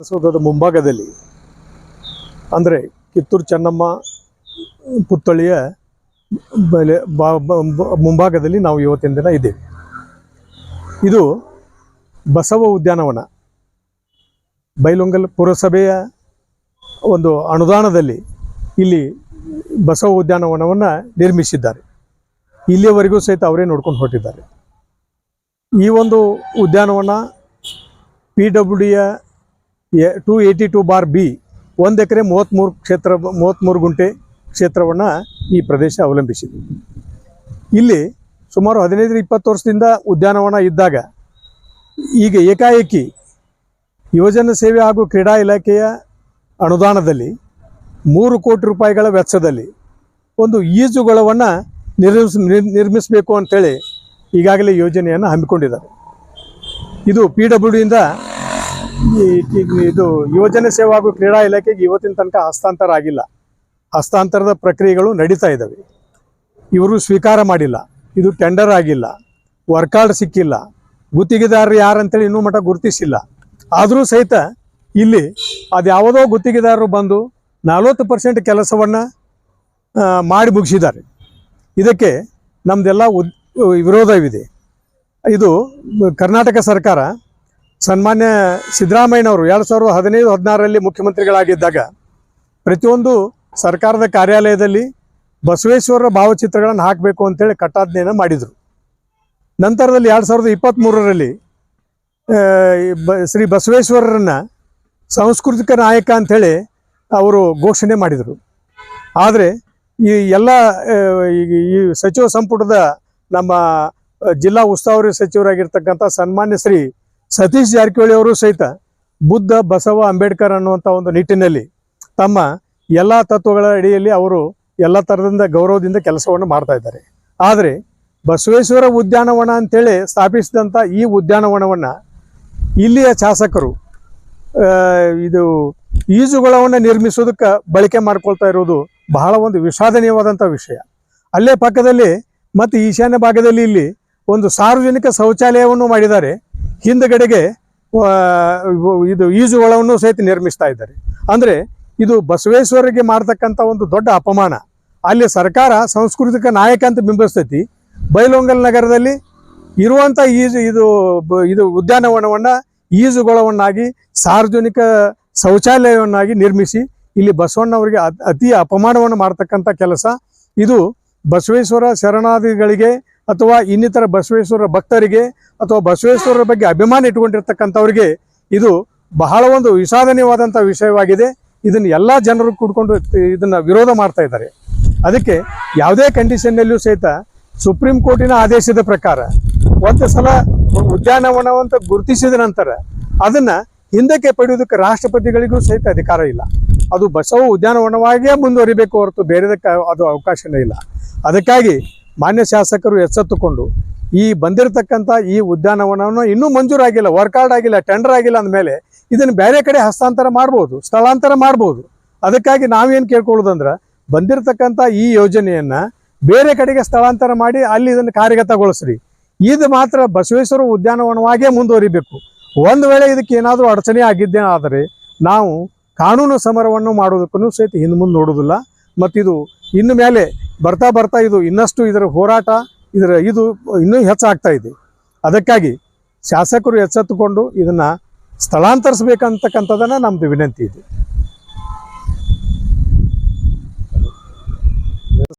ವಿಧಾನಸೌಧದ ಮುಂಭಾಗದಲ್ಲಿ. ಅಂದರೆ ಕಿತ್ತೂರು ಚೆನ್ನಮ್ಮ ಪುತ್ಥಳಿಯ ಬಲೆ ಮುಂಭಾಗದಲ್ಲಿ ನಾವು ಇವತ್ತಿನ ದಿನ ಇದ್ದೇವೆ. ಇದು ಬಸವ ಉದ್ಯಾನವನ. ಬೈಲೊಂಗಲ್ ಪುರಸಭೆಯ ಒಂದು ಅನುದಾನದಲ್ಲಿ ಇಲ್ಲಿ ಬಸವ ಉದ್ಯಾನವನವನ್ನು ನಿರ್ಮಿಸಿದ್ದಾರೆ. ಇಲ್ಲಿಯವರೆಗೂ ಸಹಿತ ಅವರೇ ನೋಡ್ಕೊಂಡು ಹೊರಟಿದ್ದಾರೆ. ಈ ಒಂದು ಉದ್ಯಾನವನ P W ಡಿಯ two eighty two bar B ಒಂದು ಎಕರೆ ಮೂವತ್ತ್ಮೂರು ಕ್ಷೇತ್ರ ಮೂವತ್ತ್ಮೂರು ಗುಂಟೆ ಕ್ಷೇತ್ರವನ್ನು ಈ ಪ್ರದೇಶ ಅವಲಂಬಿಸಿದೆ. ಇಲ್ಲಿ ಸುಮಾರು ಹದಿನೈದು ಇಪ್ಪತ್ತು ವರ್ಷದಿಂದ ಉದ್ಯಾನವನ ಇದ್ದಾಗ ಈಗ ಏಕಾಏಕಿ ಯುವಜನ ಸೇವೆ ಹಾಗೂ ಕ್ರೀಡಾ ಇಲಾಖೆಯ ಅನುದಾನದಲ್ಲಿ ಮೂರು ಕೋಟಿ ರೂಪಾಯಿಗಳ ವೆಚ್ಚದಲ್ಲಿ ಒಂದು ಈಜುಗೊಳವನ್ನು ನಿರ್ಮಿಸ್ ನಿರ್- ನಿರ್ಮಿಸಬೇಕು ಅಂಥೇಳಿ ಈಗಾಗಲೇ ಯೋಜನೆಯನ್ನು ಹಮ್ಮಿಕೊಂಡಿದ್ದಾರೆ. ಇದು ಪಿ ಡಬ್ಲ್ಯೂ ಡಿಯಿಂದ ಇದು ಯುವಜನ ಸೇವಾ ಹಾಗೂ ಕ್ರೀಡಾ ಇಲಾಖೆಗೆ ಇವತ್ತಿನ ತನಕ ಹಸ್ತಾಂತರ ಆಗಿಲ್ಲ. ಹಸ್ತಾಂತರದ ಪ್ರಕ್ರಿಯೆಗಳು ನಡೀತಾ ಇದ್ದಾವೆ ಇವರು ಸ್ವೀಕಾರ ಮಾಡಿಲ್ಲ. ಇದು ಟೆಂಡರ್ ಆಗಿಲ್ಲ. ವರ್ಕಾರ್ಡ್ ಸಿಕ್ಕಿಲ್ಲ. ಗುತ್ತಿಗೆದಾರರು ಯಾರಂತೇಳಿ ಇನ್ನೂ ಮಠ ಗುರುತಿಸಿಲ್ಲ. ಆದರೂ ಸಹಿತ ಇಲ್ಲಿ ಅದ್ಯಾವುದೋ ಗುತ್ತಿಗೆದಾರರು ಬಂದು ನಲವತ್ತು ಪರ್ಸೆಂಟ್ ಕೆಲಸವನ್ನು ಮಾಡಿ ಮುಗಿಸಿದ್ದಾರೆ. ಇದಕ್ಕೆ ನಮ್ಮದೆಲ್ಲ ಉದ್, ವಿರೋಧವಿದೆ. ಇದು ಕರ್ನಾಟಕ ಸರ್ಕಾರ ಸನ್ಮಾನ್ಯ ಸಿದ್ದರಾಮಯ್ಯನವರು ಎರಡು ಸಾವಿರದ ಹದಿನೈದು, ಹದಿನಾರರಲ್ಲಿ ಮುಖ್ಯಮಂತ್ರಿಗಳಾಗಿದ್ದಾಗ ಪ್ರತಿಯೊಂದು ಸರ್ಕಾರದ ಕಾರ್ಯಾಲಯದಲ್ಲಿ ಬಸವೇಶ್ವರರ ಭಾವಚಿತ್ರಗಳನ್ನು ಹಾಕಬೇಕು ಅಂತೇಳಿ ಕಟ್ಟಾಜ್ಞೆಯನ್ನು ಮಾಡಿದರು. ನಂತರದಲ್ಲಿ ಎರಡು ಸಾವಿರದ ಇಪ್ಪತ್ತ್ಮೂರರಲ್ಲಿ ಬ, ಶ್ರೀ ಬಸವೇಶ್ವರರನ್ನು ಸಾಂಸ್ಕೃತಿಕ ನಾಯಕ ಅಂಥೇಳಿ ಅವರು ಘೋಷಣೆ ಮಾಡಿದರು. ಆದರೆ ಈ ಎಲ್ಲ ಈ ಸಚಿವ ಸಂಪುಟದ ನಮ್ಮ ಜಿಲ್ಲಾ ಉಸ್ತುವಾರಿ ಸಚಿವರಾಗಿರ್ತಕ್ಕಂಥ ಸನ್ಮಾನ್ಯ ಶ್ರೀ ಸತೀಶ್ ಜಾರಕಿಹೊಳಿ ಅವರು ಸಹಿತ ಬುದ್ಧ, ಬಸವ, ಅಂಬೇಡ್ಕರ್ ಅನ್ನುವಂಥ ಒಂದು ನಿಟ್ಟಿನಲ್ಲಿ ತಮ್ಮ ಎಲ್ಲ ತತ್ವಗಳ ಅಡಿಯಲ್ಲಿ ಅವರು ಎಲ್ಲ ಥರದಿಂದ ಗೌರವದಿಂದ ಕೆಲಸವನ್ನು ಮಾಡ್ತಾ ಇದ್ದಾರೆ. ಆದರೆ ಬಸವೇಶ್ವರ ಉದ್ಯಾನವನ ಅಂತೇಳಿ ಸ್ಥಾಪಿಸಿದಂಥ ಈ ಉದ್ಯಾನವನವನ್ನು ಇಲ್ಲಿಯ ಶಾಸಕರು ಇದು ಈಜುಗೊಳವನ್ನು ನಿರ್ಮಿಸೋದಕ್ಕೆ ಬಳಕೆ ಮಾಡ್ಕೊಳ್ತಾ ಇರೋದು ಬಹಳ ಒಂದು ವಿಷಾದನೀಯವಾದಂಥ ವಿಷಯ. ಅಲ್ಲೇ ಪಕ್ಕದಲ್ಲಿ ಮತ್ತು ಈಶಾನ್ಯ ಭಾಗದಲ್ಲಿ ಇಲ್ಲಿ ಒಂದು ಸಾರ್ವಜನಿಕ ಶೌಚಾಲಯವನ್ನು ಮಾಡಿದ್ದಾರೆ. ಹಿಂದಗಡೆಗೆ ಇದು ಈಜುಗೊಳವನ್ನು ಸಹಿತ ನಿರ್ಮಿಸ್ತಾ ಇದ್ದಾರೆ. ಅಂದರೆ ಇದು ಬಸವೇಶ್ವರಿಗೆ ಮಾಡ್ತಕ್ಕಂಥ ಒಂದು ದೊಡ್ಡ ಅಪಮಾನ. ಅಲ್ಲಿ ಸರ್ಕಾರ ಸಾಂಸ್ಕೃತಿಕ ನಾಯಕ ಅಂತ ಬಿಂಬಿಸ್ತೈತಿ. ಬೈಲೊಂಗಲ್ ನಗರದಲ್ಲಿ ಇರುವಂಥ ಈಜು, ಇದು ಇದು ಉದ್ಯಾನವನವನ್ನು ಈಜುಗೊಳವನ್ನಾಗಿ, ಸಾರ್ವಜನಿಕ ಶೌಚಾಲಯವನ್ನಾಗಿ ನಿರ್ಮಿಸಿ, ಇಲ್ಲಿ ಬಸವಣ್ಣವರಿಗೆ ಅತ್- ಅಪಮಾನವನ್ನು ಮಾಡ್ತಕ್ಕಂಥ ಕೆಲಸ. ಇದು ಬಸವೇಶ್ವರ ಶರಣಾರ್ಥಿಗಳಿಗೆ ಅಥವಾ ಇನ್ನಿತರ ಬಸವೇಶ್ವರ ಭಕ್ತರಿಗೆ ಅಥವಾ ಬಸವೇಶ್ವರರ ಬಗ್ಗೆ ಅಭಿಮಾನ ಇಟ್ಕೊಂಡಿರ್ತಕ್ಕಂಥವ್ರಿಗೆ ಇದು ಬಹಳ ಒಂದು ವಿಷಾದನೀಯವಾದಂಥ ವಿಷಯವಾಗಿದೆ. ಇದನ್ನು ಎಲ್ಲ ಜನರು ಕೂಡ್ಕೊಂಡು ಇದನ್ನು ವಿರೋಧ ಮಾಡ್ತಾ ಇದ್ದಾರೆ. ಅದಕ್ಕೆ ಯಾವುದೇ ಕಂಡೀಷನ್ನಲ್ಲಿಯೂ ಸಹಿತ ಸುಪ್ರೀಂ ಕೋರ್ಟಿನ ಆದೇಶದ ಪ್ರಕಾರ ಒಂದು ಸಲ ಉದ್ಯಾನವನವಂತ ಗುರುತಿಸಿದ ನಂತರ ಅದನ್ನ ಹಿಂದಕ್ಕೆ ಪಡೆಯುವುದಕ್ಕೆ ರಾಷ್ಟ್ರಪತಿಗಳಿಗೂ ಸಹಿತ ಅಧಿಕಾರ ಇಲ್ಲ. ಅದು ಬಸವ ಉದ್ಯಾನವನವಾಗಿಯೇ ಮುಂದುವರಿಬೇಕು ಹೊರತು ಬೇರೆದಕ್ಕೆ ಅದು ಅವಕಾಶನೇ ಇಲ್ಲ. ಅದಕ್ಕಾಗಿ ಮಾನ್ಯ ಶಾಸಕರು ಎಚ್ಚೆತ್ತುಕೊಂಡು ಈ ಬಂದಿರತಕ್ಕಂಥ ಈ ಉದ್ಯಾನವನವನ್ನು ಇನ್ನೂ ಮಂಜೂರಾಗಿಲ್ಲ ವರ್ಕಾರ್ಡ್ ಆಗಿಲ್ಲ ಟೆಂಡರ್ ಆಗಿಲ್ಲ ಅಂದಮೇಲೆ ಇದನ್ನು ಬೇರೆ ಕಡೆ ಹಸ್ತಾಂತರ ಮಾಡ್ಬೋದು, ಸ್ಥಳಾಂತರ ಮಾಡ್ಬೋದು. ಅದಕ್ಕಾಗಿ ನಾವೇನು ಕೇಳ್ಕೊಳ್ಳೋದಂದ್ರೆ ಬಂದಿರತಕ್ಕಂಥ ಈ ಯೋಜನೆಯನ್ನು ಬೇರೆ ಕಡೆಗೆ ಸ್ಥಳಾಂತರ ಮಾಡಿ ಅಲ್ಲಿ ಇದನ್ನು ಕಾರ್ಯಗತಗೊಳಿಸ್ರಿ. ಇದು ಮಾತ್ರ ಬಸವೇಶ್ವರ ಉದ್ಯಾನವನವಾಗೇ ಮುಂದುವರಿಬೇಕು. ಒಂದು ವೇಳೆ ಇದಕ್ಕೆ ಏನಾದರೂ ಅಡಚಣೆ ಆಗಿದ್ದೇನಾದರೆ ನಾವು ಕಾನೂನು ಸಮರವನ್ನು ಮಾಡುವುದಕ್ಕೂ ಸಹಿತ ಹಿಂದೆ ಮುಂದೆ ನೋಡೋದಿಲ್ಲ ಮತ್ತಿದು ಇನ್ನು ಮೇಲೆ ಬರ್ತಾ ಬರ್ತಾ ಇದು ಇನ್ನಷ್ಟು ಇದರ ಹೋರಾಟ, ಇದರ ಇದು ಇನ್ನೂ ಹೆಚ್ಚಾಗ್ತಾ ಇದೆ. ಅದಕ್ಕಾಗಿ ಶಾಸಕರು ಎಚ್ಚೆತ್ತುಕೊಂಡು ಇದನ್ನು ಸ್ಥಳಾಂತರಿಸಬೇಕಂತಕ್ಕಂಥದ್ದನ್ನು ನಮ್ಮದು ವಿನಂತಿ ಇದೆ.